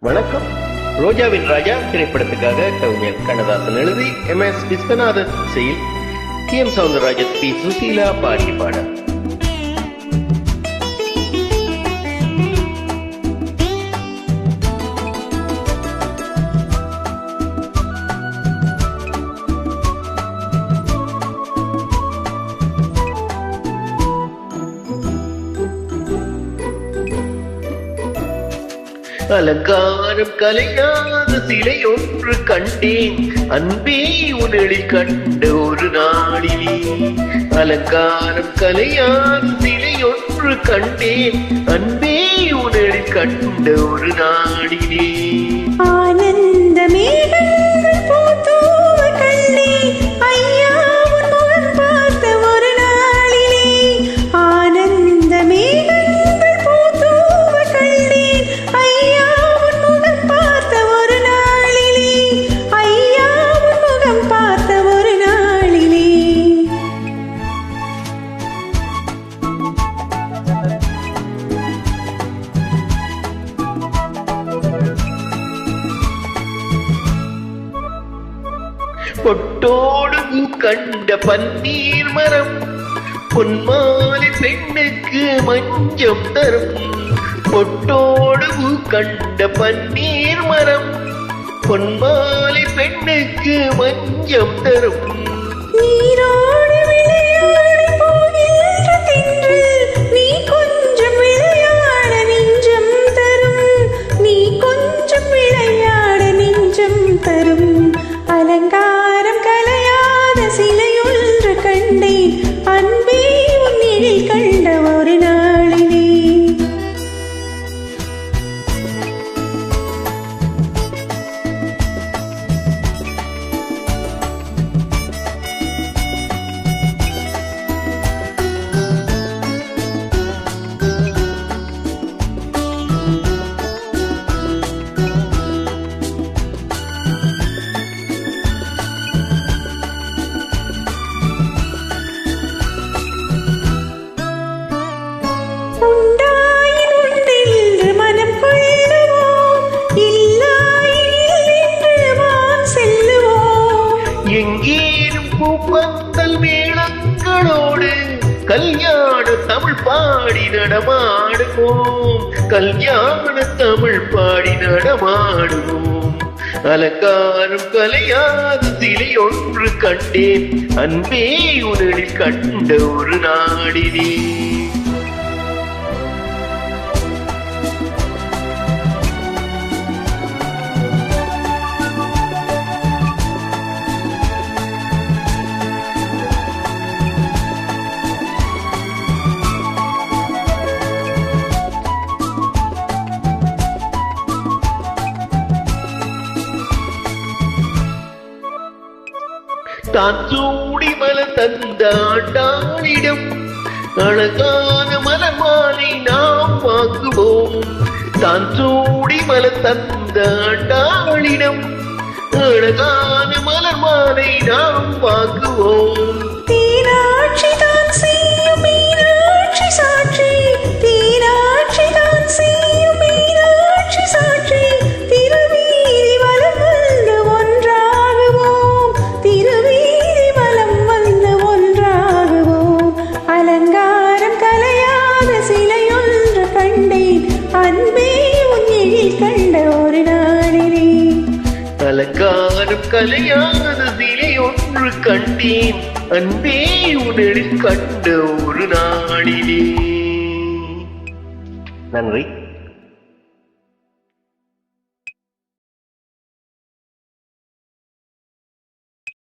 வணக்கம். ரோஜாவின் ராஜா திரைப்படத்துக்காக கவிஞர் கண்ணதாசன் எழுதி எம் எஸ் விஸ்வநாதன் இசையில் T M Soundararajan P Susheela பாடி பாடல். அலங்காரம் கலையாத சிலை ஒன்று கண்டேன். அன்பே உடலில் கண்ட ஒரு நாளிலே. அலங்காரம் கலையாத சிலை ஒன்று கண்டேன். அன்பே உடலில் கண்ட ஒரு நாளிலே. பொட்டோடு கண்ட பன்னீர் மரம் பொன்மாலை பெண்ணுக்கு மஞ்சம் தரும். பொட்டோடு கண்ட பன்னீர் மரம் பொன்மாலை பெண்ணுக்கு மஞ்சம் தரும். நீரோடு விளையாடி போகின்ற தென்றல் நீ கொஞ்சம் விளையாட நெஞ்சம் தரும். நீ கொஞ்சம் விளையாட நெஞ்சம் தரும். பூப்பந்தல் மேளங்களோடு கல்யாண தமிழ் பாடி நடமாடுவோம். கல்யாண தமிழ் பாடி நடமாடுவோம். அலங்காரம் கலையாத சிலை ஒன்று கண்டேன். அன்பே உடலில் கண்ட ஒரு நாடினே தான் சூடி மலர் தந்த ஆண்டாளிடம் அழகான மலமாலை நாம் வாங்குவோம். தான் சூடி மலர் தந்த ஆண்டாளிடம் அழகான மலர் மாலை நாம் வாங்குவோம். அலங்காரம் கலையாத சிலை ஒன்று கண்டேன். அன்பே உடலில் கண்ட ஒரு நாளிலே. நன்றி.